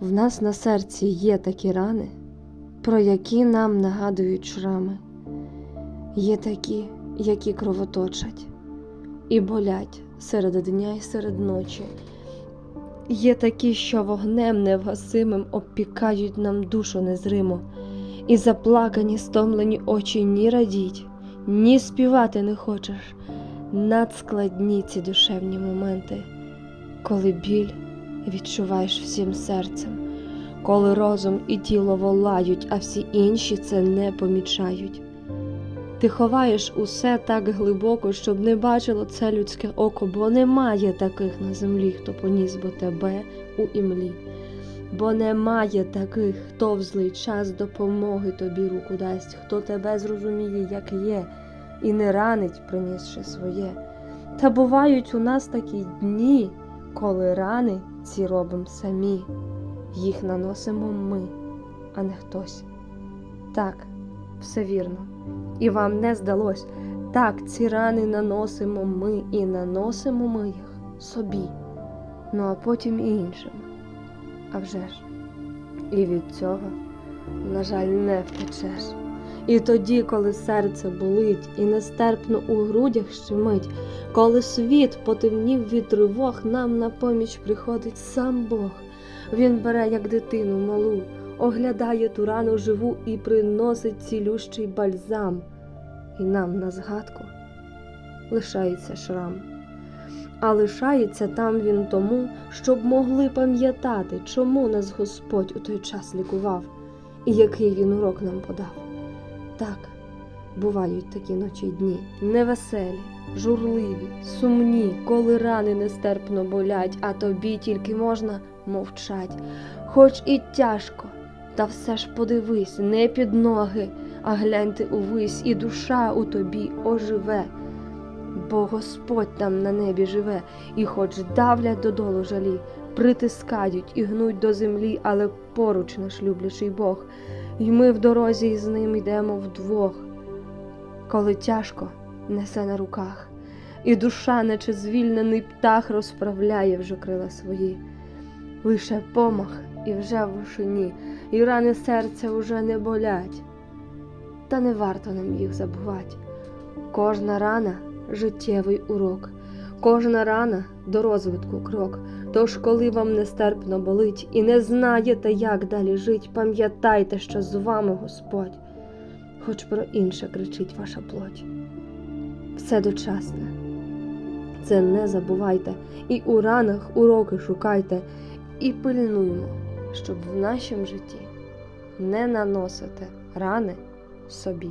В нас на серці є такі рани, про які нам нагадують шрами. Є такі, які кровоточать і болять серед дня і серед ночі. Є такі, що вогнем невгасимим обпікають нам душу незримо, і заплакані, стомлені очі ні радіть, ні співати не хочеш. Надскладні ці душевні моменти, коли біль відчуваєш всім серцем, коли розум і тіло волають, а всі інші це не помічають. Ти ховаєш усе так глибоко, щоб не бачило це людське око, бо немає таких на землі, хто поніс би тебе у імлі, бо немає таких, хто в злий час допомоги тобі руку дасть, хто тебе зрозуміє, як є, і не ранить, принісши своє. Та бувають у нас такі дні, коли рани ці робимо самі, їх наносимо ми, а не хтось. Так, все вірно. І вам не здалось. Так, ці рани наносимо ми і наносимо ми їх собі, ну а потім і іншим. А вже ж. І від цього, на жаль, не втечеш. І тоді, коли серце болить і нестерпно у грудях щемить, коли світ потемнів від тривог, нам на поміч приходить сам Бог. Він бере, як дитину малу, оглядає ту рану живу і приносить цілющий бальзам. І нам на згадку лишається шрам. А лишається там він тому, щоб могли пам'ятати, чому нас Господь у той час лікував і який він урок нам подав. Так, бувають такі ночі й дні, невеселі, журливі, сумні, коли рани нестерпно болять, а тобі тільки можна мовчать, хоч і тяжко, та все ж подивись, не під ноги, а гляньте увись, і душа у тобі оживе. Бо Господь там на небі живе, і хоч давлять додолу жалі, притискають і гнуть до землі, але поруч наш люблячий Бог, і ми в дорозі із ним йдемо вдвох. Коли тяжко несе на руках, і душа, наче звільнений птах, розправляє вже крила свої. Лише помах і вже в вишині, і рани серця уже не болять. Та не варто нам їх забувати. Кожна рана життєвий урок, кожна рана до розвитку крок. Тож, коли вам нестерпно болить і не знаєте, як далі жить, пам'ятайте, що з вами Господь, хоч про інше кричить ваша плоть. Все дочасне, це не забувайте, і у ранах уроки шукайте, і пильнуймо, щоб в нашому житті не наносити рани собі.